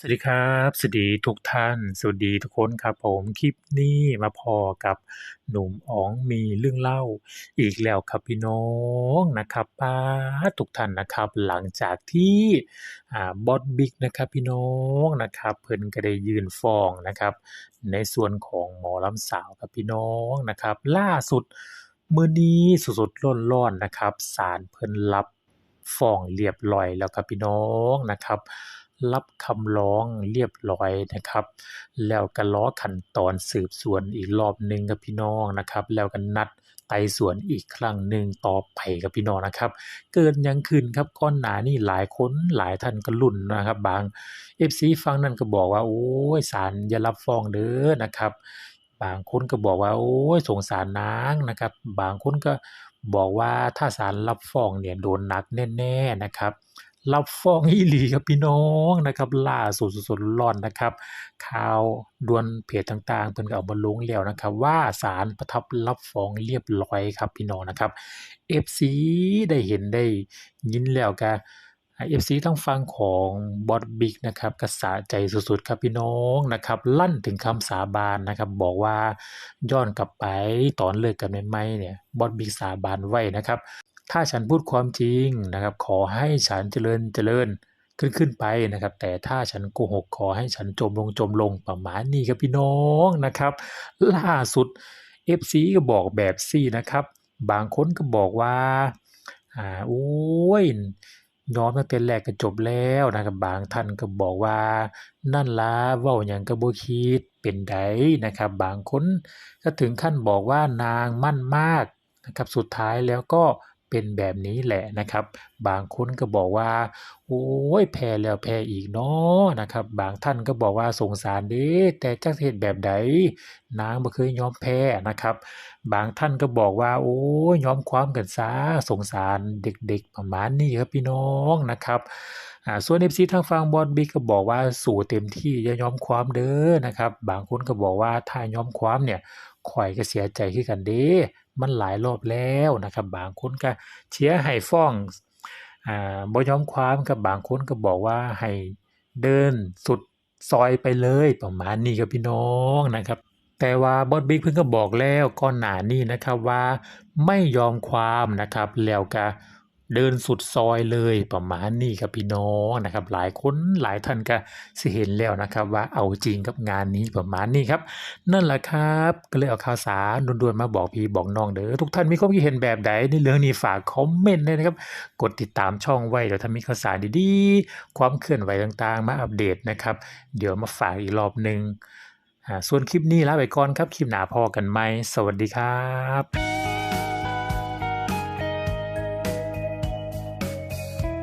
สวัสดีครับ สวัสดีทุกท่าน สวัสดีทุกคนครับผมคลิปนี้มาพอกับหนุ่มอ๋องมีเรื่องเล่า อีกแล้วครับพี่น้องนะครับป๊าทุกท่านนะครับ หลังจากที่บอสบิ๊กนะครับพี่น้องนะครับ เพิ่นก็ได้ยืนฟ้องนะครับ ในส่วนของหมอลำสาวครับพี่น้องนะครับ ล่าสุดมื้อนี้สดๆร้อนๆนะครับศาลเพิ่นรับฟ้องเรียบร้อยแล้วครับพี่น้องนะครับ รับคำร้องเรียบร้อยนะครับ แล้วก็รอขั้นตอนสืบสวนอีกรอบหนึ่งครับพี่น้องนะครับ แล้วก็นัดไต่สวนอีกครั้งหนึ่งต่อไปครับพี่น้องนะครับ เกิดยังขึ้นครับก่อนหนานี้หลายคนหลายท่านก็ลุ้นนะครับ บาง FC ฝั่งนั้นก็บอกว่าโอ้ยศาลอย่ารับฟ้องเด้อนะครับ บางคนก็บอกว่าโอ้ยสงสารนางนะครับ บางคนก็บอกว่าถ้าศาลรับฟ้องเนี่ยโดนหนักแน่ ๆนะครับ รับฟ้องอีหลีครับพี่น้องนะครับล่าสุดสดร้อนนะครับข่าวดวนเพจต่างๆ เพิ่นก็เอามาลงแล้วนะครับ ว่าศาลประทับรับฟ้องเรียบร้อยครับพี่น้องนะครับ FC ได้เห็นได้ยินแล้วก็อ่า FC ทางฝั่งของบอสบิ๊กนะครับก็สะใจสุดๆครับพี่น้องนะครับลั่นถึงคำสาบานนะครับ บอกว่าย้อนกลับไปตอนเลิกกันใหม่ๆเนี่ยบอสบิ๊กสาบานไว้นะครับ ถ้าฉันพูดความจริงนะครับ ขอให้ฉันเจริญเจริญขึ้นขึ้นไปนะครับ แต่ถ้าฉันโกหกขอให้ฉันจมลงจมลงประมาณนี้ครับพี่น้องนะครับ ล่าสุด FC ก็บอกแบบซี่นะครับ บางคนก็บอกว่าอ่าโอ้ยยอมตั้งแต่แรกก็จบแล้วนะครับบางท่านก็บอกว่านั่นล่ะเว้าหยังก็บ่คิดเป็นไดนะครับ บางคนก็ถึงขั้นบอกว่านางมั่นมากนะครับ สุดท้ายแล้วก็ เป็นแบบนี้แหละนะครับ บางคนก็บอกว่า โอ้ยแพ้แล้วแพ้อีกเนาะนะครับ บางท่านก็บอกว่าสงสารเด้แต่จักเหตุแบบใดนางบ่เคยยอมแพ้นะครับ บางท่านก็บอกว่า โอ้ยยอมความกันซะสงสารเด็กๆประมาณนี้ครับพี่น้องนะครับ อ่าส่วน FC ทางฝั่งบอสบิ๊กก็บอกว่าสู้เต็มที่อย่ายอมความเด้อนะครับ บางคนก็บอกว่าถ้ายอมความเนี่ยข้อยก็เสียใจคือกันเด้มันหลายรอบแล้วนะครับ บางคนก็เชียร์ให้ฟ้องอ่าบ่ยอมความกับบางคนก็บอกว่าให้เดินสุดซอยไปเลยประมาณนี้ครับพี่น้องนะครับแต่ว่าบอสบิ๊กเพิ่นก็บอกแล้วก่อนหน้านี้นะครับว่าไม่ยอมความนะครับแล้วก็ เดินสุดซอยเลยประมาณนี้ครับพี่น้องนะครับ หลายคนหลายท่านก็สิเห็นแล้วนะครับ ว่าเอาจริงกับงานนี้ประมาณนี้ครับ นั่นแหละครับก็เลยเอาข่าวสารด่วนๆมาบอกพี่บอกน้องเด้อทุกท่านมีความคิดเห็นแบบใดในเรื่องนี้ฝากคอมเมนต์ด้วยนะครับ กดติดตามช่องไว้เดี๋ยวถ้ามีข่าวสารดีๆ ความเคลื่อนไหวต่างๆ มาอัปเดตนะครับ เดี๋ยวมาฝากอีกรอบหนึ่งส่วนคลิปนี้ลาไปก่อนครับคลิปหน้าพอกันไหมสวัสดีครับ